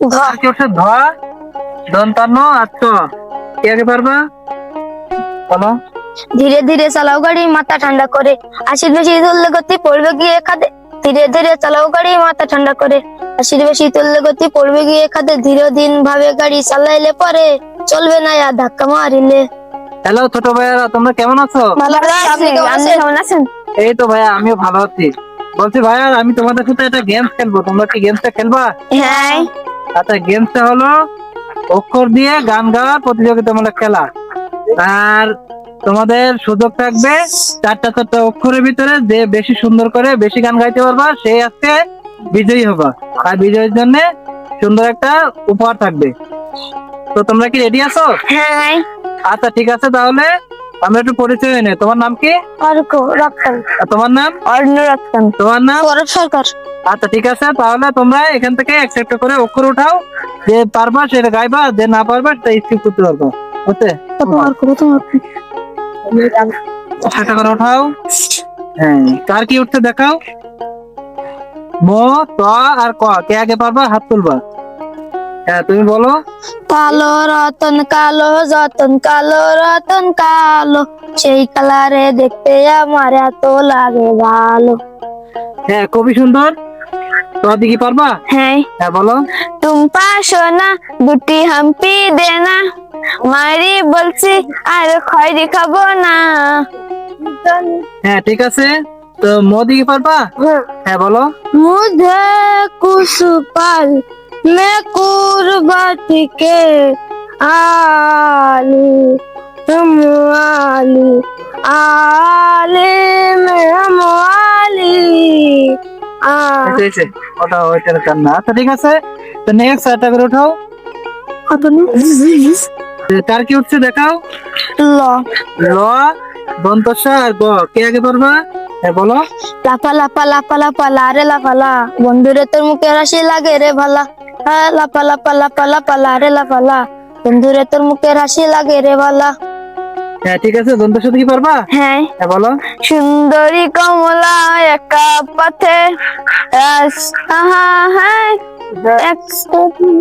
ঘ আর কি হচ্ছে ধ দন্তান্ন আর চ কে আগে পারবা? বলো। ধীরে ধীরে চালাও গাড়ি মাথা ঠান্ডা করে। আশির বেশি তুললে গতি পড়বে গিয়ে খাদে। ধীরে ধীরে চালাও গাড়ি মাথা ঠান্ডা করে। আশির বেশি তুললে গতি পড়বে গিয়ে খাদে। ধীরে দিন ভাবে গাড়ি চালাইলে পরে চলবে না আর ধাক্কা মারিলে। হ্যালো ছোট ভাইয়ারা তোমরা কেমন আছো? ভালো কেমন আছেন? এই তো ভাইয়া আমিও ভালো আছি। বলছি ভাইয়া আমি তোমাদের সাথে একটা গেমস খেলব। তোমরা কি গেমসটা খেলবা? হ্যাঁ। আচ্ছা গেমসটা হলো অক্ষর দিয়ে গান গাওয়ার প্রতিযোগিতামূলক খেলা। আর তোমাদের সুযোগ থাকবে চারটা চারটা অক্ষরের ভিতরে যে বেশি সুন্দর করে বেশি গান গাইতে পারবা সেই আজকে বিজয়ী হবা। আর বিজয়ীর জন্য সুন্দর একটা উপহার থাকবে। তো তোমরা কি রেডি আছো? হ্যাঁ। আচ্ছা ঠিক আছে তাহলে আমরা একটু পরিচয় নেই তোমার নাম কি? অর্ক আর তোমার নাম? অর্ণ রক্তান তোমার নাম? সৌরভ সরকার। আচ্ছা ঠিক আছে। তাহলে তোমরা এখান থেকে একটা একটা করে অক্ষর উঠাও। যে পারবা সেটা গাইবা যে না পারবা সেটা স্কিপ করতে পারবা। বুঝতে? সেটা করে উঠাও। হ্যাঁ কার কি উঠতে দেখাও। ম ত আর ক। কে আগে পারবা হাত তুলবা। হ্যাঁ তুমি বলো। কালো রতন কালো যতন কালো রতন কালো। সেই কালারে দেখতে আমার এত লাগে ভালো। হ্যাঁ কবি সুন্দর। তোমার পারবা? হ্যাঁ। হ্যাঁ বলো। দুটি হাম্পি মারি বলছি আর খয়রি খাব না। হ্যাঁ ঠিক আছে। তো মোদি পারবা? হ্যাঁ।, হ্যাঁ বলো। মুধে কুসুপাল मैं कुर्बाती के आली हम आली आली में हम आली आ আচ্ছা, এই যে, ওটা ওইটার কান্না আচ্ছা ঠিক আছে তো নেক্সট একটা করে উঠাও কত তো কার কি উঠছে দেখাও ল ল দন্তস্বর আর গ কে আগে পারবা হ্যাঁ বলো লাপা লাপা লাপা লাপা লারে লাপা লা বন্ধুরে তোর মুখে রাশি লাগে রে ভালা হ্যাঁ লাপা লাপা লাপা লাপা লারে লাপা লা বন্ধুরে তোর মুখে রাশি লাগে রে ভালা হ্যাঁ ঠিক আছে দন্তের সাথে কি পারবা হ্যাঁ। হ্যাঁ বলো। সুন্দরী কমলা একা পথে হ্যাঁ,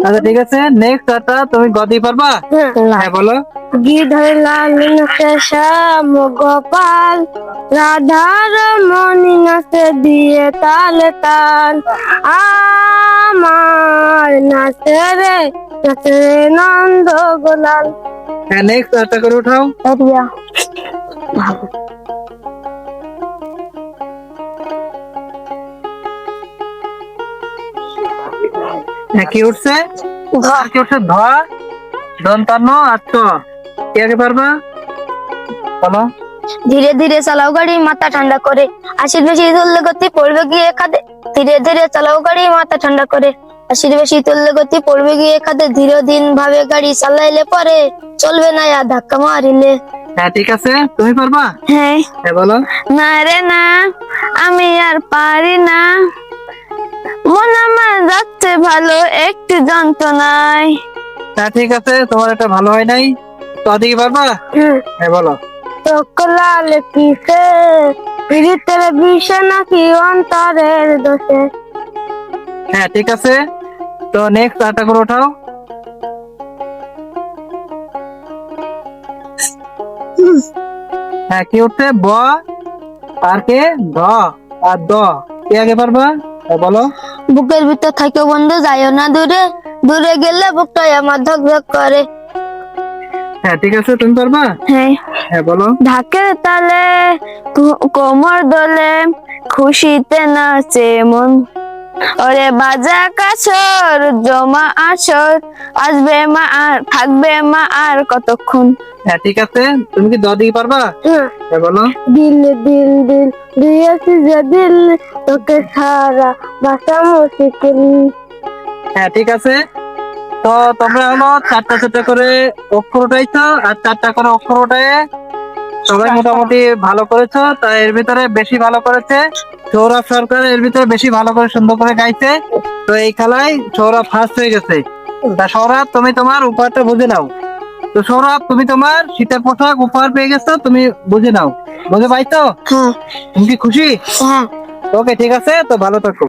আচ্ছা ঠিক আছে নেক্সট একটা তুমি গদি পারবা? হ্যাঁ। বলো। গিধর লাল নাচে শ্যাম গোপাল রাধার মনি নাচে দিয়ে তাল তাল। আমার নাচে রে নাচে রে নন্দ গোলাল। হ্যাঁ নেক্সট একটা করে উঠাও। রিয়া হ্যাঁ কি উঠছে? কি উঠছে? ধ দন্তান্ন আর চ কে আগে পারবা? বলো। ধীরে ধীরে চালাও গাড়ি মাথা ঠান্ডা করে। আশির বেশি তুললে গতি পড়বে গিয়ে খাদে ধীরে ধীরে চালাও গাড়ি মাথা ঠান্ডা করে। আশির বেশি তুললে গতি পড়বে গিয়ে ধীরে দিন ভাবে গাড়ি চালাইলে পরে চলবে না আর ধাক্কা মারিলে। হ্যাঁ ঠিক আছে। তুমি পারবা? হ্যাঁ। হ্যাঁ বলো। না রে না। আমি আর পারি না। মন আমার যাচ্ছে ভালো একটু যন্ত্রণায়। হ্যাঁ ঠিক আছে তোমার এটা ভালো হয় নাই। তো কি পারবা? হ্যাঁ বলো। চোখ লাল কিসে? বিষে নাকি অন্তরের দোষে? হ্যাঁ ঠিক আছে। তো নেক্সট আটা করে ওঠাও। হ্যাঁ কি উঠছে? ব আর কে? ধ আর দ। কে আগে পারবা? বলো। বুকের ভিতর থাকে বন্ধু যাইও না দূরে। দূরে গেলে বুকটাই আমার ধক ধক করে। হ্যাঁ ঠিক আছে তুমি পারবা? হ্যাঁ। হ্যাঁ বলো। ঢাকের তালে কোমর দোলে খুশিতে নাচে মন। ওরে বাজা কাছর জমা আসর আসবে মা আর থাকবে মা আর কতক্ষণ? হ্যাঁ ঠিক আছে তুমি কি দ দিকে পারবা? হ্যাঁ। বলো। দিল দিল দিল দিয়েছি যে দিল তোকে সারা বাসা মুশকিল হ্যাঁ ঠিক আছে। তো তোমরা হলো চারটা চারটা করে অক্ষর উঠাইছো আর চারটা করে অক্ষর উঠায় সবাই মোটামুটি ভালো করেছ তা এর ভিতরে বেশি ভালো করেছে। সৌরভ সরকার এর ভিতরে বেশি ভালো করে সুন্দর করে গাইছে। তো এই খেলায় সৌরভ ফার্স্ট হয়ে গেছে। তা সৌরভ তুমি তোমার উপহারটা বুঝে নাও। তো সৌরভ তুমি তোমার শীতের পোশাক উপহার পেয়ে গেছো তুমি বুঝে নাও। বুঝে পাইছো? হ্যাঁ। তুমি কি খুশি? হ্যাঁ। ওকে ঠিক আছে তো ভালো থাকো।